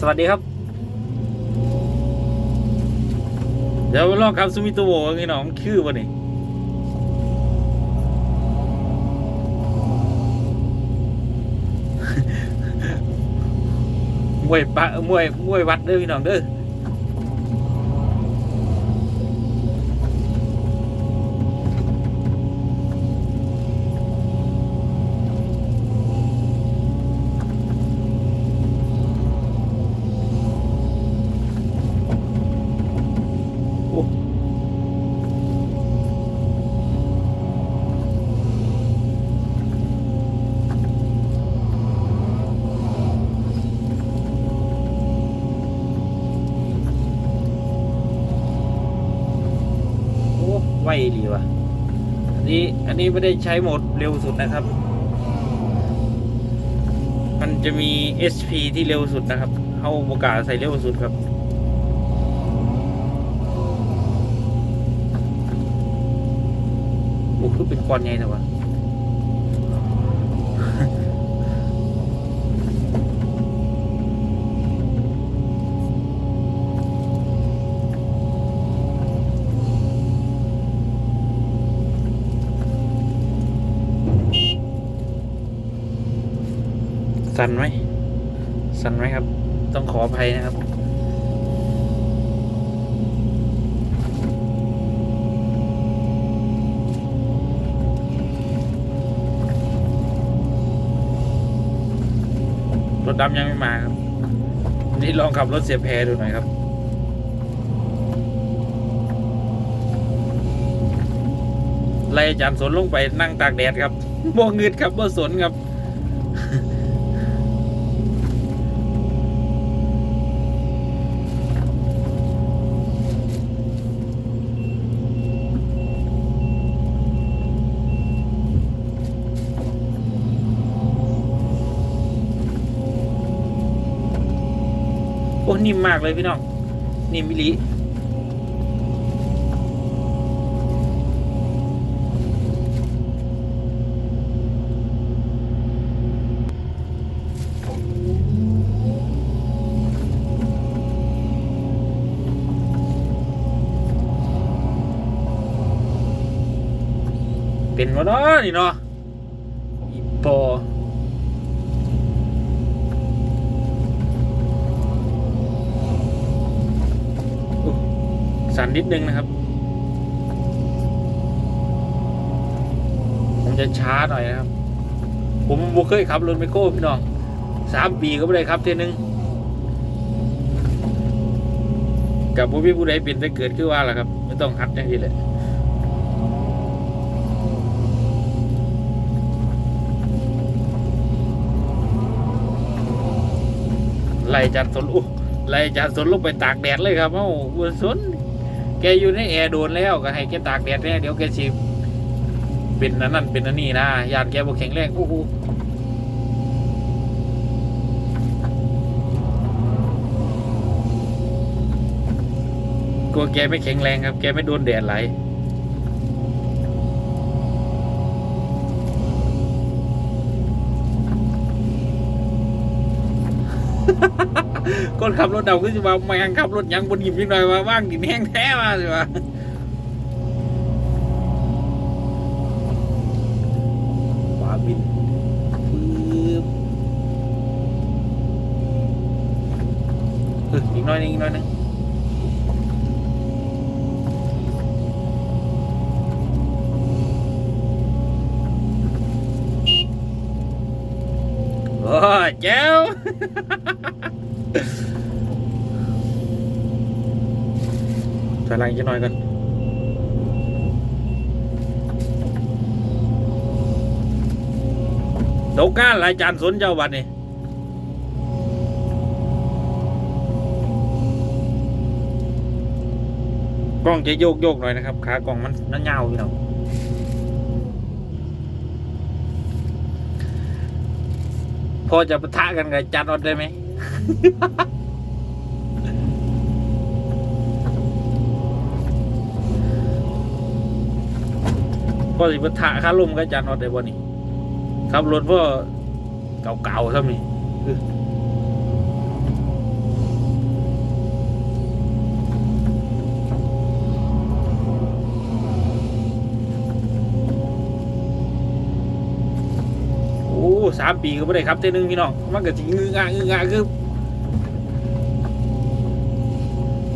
สวัสดีครับ เดี๋ยวลองครับซูมิโตโวงี้น้องคือวะนี่มวยปะมวยมวยวัดเด้อพี่น้องเด้อ ไวดีว่ะอันนี้อันนี้ไม่ได้ใช้โหมดเร็วสุดนะครับ มันจะมี SP ที่เร็วสุดนะครับ เอาโอกาสใส่เร็วสุดครับโอ้คือเป็นก้อนใหญ่แต่ว่า สั่นไหมสั่นไหมครับ ต้องขออภัยนะครับรถดำยังไม่มาครับนี่ลองขับรถเสียแพรดูหน่อยครับ ไล่อาจารย์สนลงไปนั่งตากแดดครับบ่งืดครับบ่สนครับ นิ่มมากเลยพี่น้อง นิ่มมิลิเป็นวะเนาะนี่เนาะอีปอ สั่นนิดนึงนะครับ ผมจะช้าหน่อยนะครับ ผมบ่เคยขับรถไมโครพี่น้องสามปีก็ไม่ได้ครับเท่นึงกับผู้พี่ผู้ใดเป็นได้เกิดขึ้นว่าล่ะครับ ไม่ต้องหัดอย่างนี้เลยไล่จัดสนอู้ไล่จัดสนลงไปตากแดดเลยครับเอ้าบนสน แกอยู่ในแอร์โดนแล้วก็ให้แกตากแดดแน่เดี๋ยวแกสิเป็นอันนั่นเป็นอันนี้นะยานแกบ่แข็งแรงโอ้โหกลัวแกไม่แข็งแรงครับ แกไม่โดนแดดไหล คนขับรถเดาก็จะว่าแมงขับรถยังบนหยิบนิดหน่อยว่าว่างกินแห้งแท้มาสิวะขวาบินปึ๊บเอออีกหน้อยหนึงอีกหน้อยหนึงโอ้ยแจ๋ว ถอยหลังอีกหน่อยกันโดกก้านหลายจานสนเจ้าบัดนี่กล้องจะโยกโยกหน่อยนะครับขากล้องมันนั่นยาวพี่น้องพอจะปะทะกันกับจานอดได้ไหม พอสิปะทะขาลมก็จานออดได้บ่นี่ขับรถพ่อเก่าๆซ้ำนี่ามปีก็ไม่ได้ครับเท่นึงพี่น้องมันก็สิงืองางืองาคือ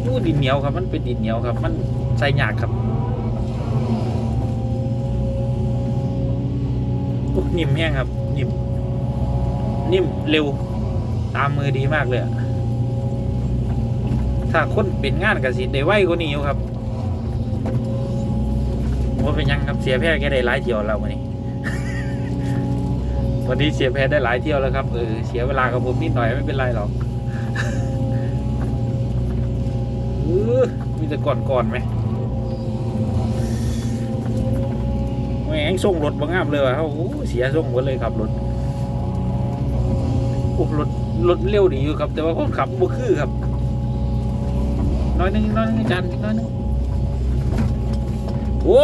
อู้ดินเหนียวครับ มันเป็นดินเหนียวครับ มันใส่ยากครับนิ่มแห้งครับนิ่มนิ่มเร็วตามมือดีมากเลยถ้าคนเป็นงานกสิได้ไวกว่านี้อยู่ครับว่าเป็นยังครับเสียแพ้แค่ได้หลายเที่ยวแล้ววันนี้ วันนี้เสียแพ้ได้หลายเที่ยวแล้วครับเออเสียเวลากับผมนิดหน่อยไม่เป็นไรหรอกออมีแต่ก่อนก่อนไหมแม่งส่งรถบางงามเลยว่ะเขาโอ้เสียส่งหมดเลยครับรถโอ้รถรถเร็วดีอยู่ครับ แต่ว่าคนขับบ่คือครับ น้อยนึงน้อยนึงจานน้อยนึงโอ้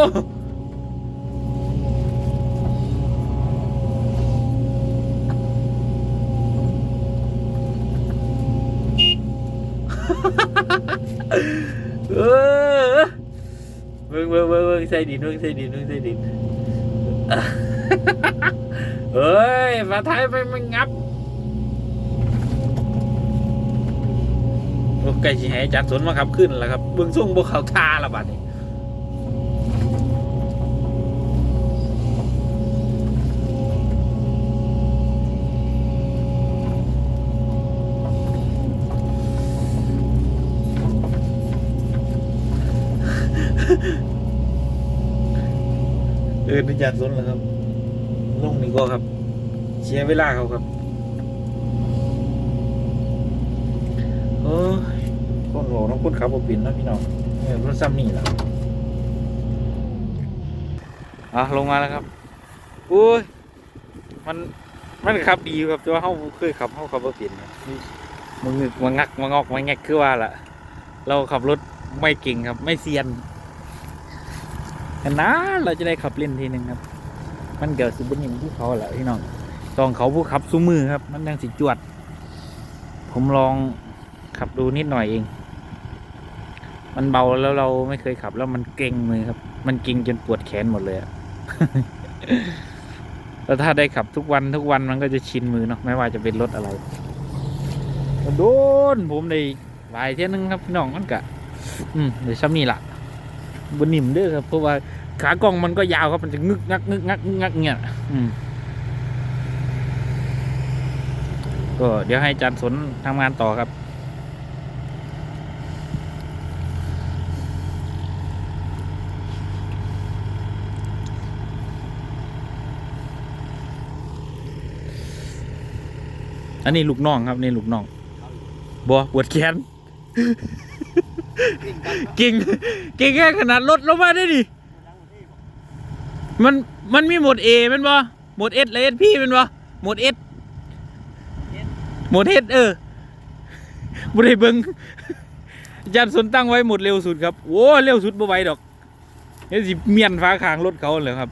เออเบิ่งเบิ่งเบิ่งเบิ่งใส่ดินเบิ่งใส่ดินเบิ่งใส่ดินเฮ้ยมาไทยไปมันงับโอ้ไก่สีแห้อาจารย์สนมาขับขึ้นแล้วครับ เบื้องส่งบวเขาทาละบาดนี้ เอออาจารย์สนแล้วครับลงนี่ก็ครับ เสียเวลาเขาครับโอ้ยคนบอกน้องคนขับบ่เป็นนะพี่น้องเนี่ยรถซ้ำนี่แหละอะลงมาแล้วครับอุ้ยมันมันขับดีอยู่ครับแต่ว่าเขาเคยขับเขาขับบ่เป็นครับมึงงึกมึงงักมึงงอกมึงแงกคือว่าล่ะ เราขับรถไม่เก่งครับ ไม่เซียน นานเราจะได้ขับเล่นทีหนึ่งครับ มันเกิดสิบุญยิงภูเขาแหละพี่น้องตองเขาผู้ขับซุ้มือครับ มันยังสิจวด ผมลองขับดูนิดหน่อยเอง มันเบาแล้วเราไม่เคยขับ แล้วมันเกร็งมือครับ มันเกร็งจนปวดแขนหมดเลยแล้วถ้าได้ขับทุกวันทุกวันมันก็จะชินมือเนาะไม่ว่าจะเป็นรถอะไรโดนผมได้หลายเที่ยนึงครับพี่น้องมันกะ อืมเดี๋ยวซ้ำนี่ละ บนนิ่มเด้อครับเพราะว่าขากล้องมันก็ยาวครับมันจะงึกงักงึกงักงึกงักเนี่ยก็เดี๋ยวให้อาจารย์สนทำงานต่อครับอันนี้ลูกน้องครับนี่ลูกน้องบัวปวดแขน ก่งเก่งแค่ขนาดรถลงมาได้ดิ มัน มันมีโหมด A เป็นบ่โหมด S และ SP เป็นบ่โหมด S โหมด S เออบ่ได้เบิ่งอาจารย์สนตั้งไว้โหมดเร็วสุดครับ โอ้เร็วสุดบ่ไหวดอกเดี๋ยวสิเมียนฟ้าคางรถเขาเลยครับ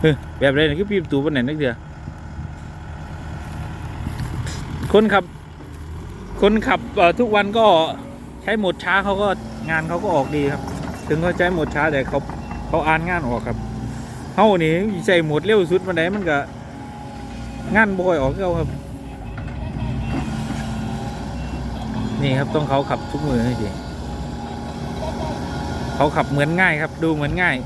เออแบบไรนี่คือปีประตูบนไหนนักเดียวคนขับ คนขับเอ่อทุกวันก็ ใช้โหมดช้าเขาก็งานเขาก็ออกดีครับ ถึงเขาใช้โหมดช้าแต่เขาเขาอ่านงานออกครับเฮานี่ใส่โหมดเร็วสุดมันไดมันก็งานบ่อยออกเขาครับ นี่ครับต้องเขาขับทุกมือให้ดีเขาขับเหมือนง่ายครับ ดูเหมือนง่าย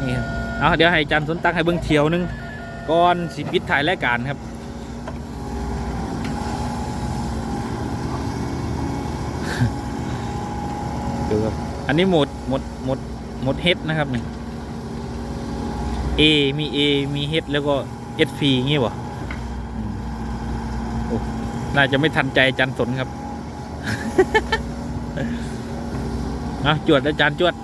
นี่ครับเอาเดี๋ยวให้จันสนตักให้เบิ้งเที่ยวหนึงก่อนสิปิดถ่ายรายการครับ ดูครับ อันนี้หมดหมดหมดหมดเฮดนะครับนี่ A มี A มีเฮดแล้วก็ SP อสฟีงี้บ่โอ้น่าจะไม่ทันใจอาจันสนครับ นะจวดอาจารย์จวด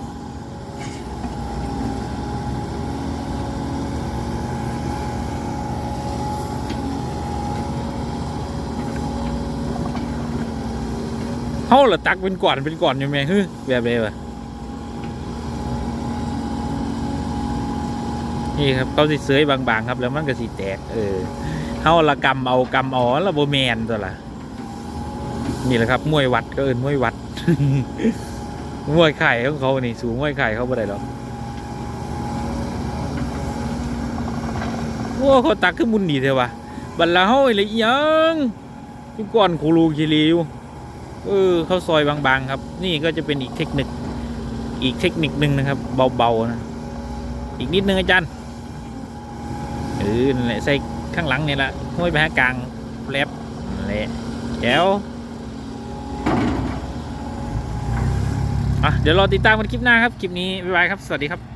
เฮาละตักเป็นก่อนเป็นก่อนอยู่ไหมฮึแบบเดียวะนี่ครับเขาสิเสยบางๆครับ แล้วมันก็สิแตก เออเฮาละกำเอากำอาแล้วโบแมนตัวละนี่แหละครับมวยวัดก็เอินมวยวัดมวยไข่ของเขานี่สูงมวยไข่เขาบ่ได้หรอกโอ้อ้เขาตักขึ้นมุนดีเถอะวะบัลลาเฮาอะไรยังทุกก่อนคูรูคิริว เออข้าวซอยบางๆครับ นี่ก็จะเป็นอีกเทคนิค อีกเทคนิคหนึ่งนะครับ เบาๆนะ อีกนิดนึงอาจารย์เออนั่นแหละใส่ข้างหลังเนี่ยละห้อยไปหากลางแลบนั่นแหละแจ๋วอะเดี๋ยวรอติดตามกันคลิปหน้าครับ คลิปนี้บ๊ายบายครับ สวัสดีครับ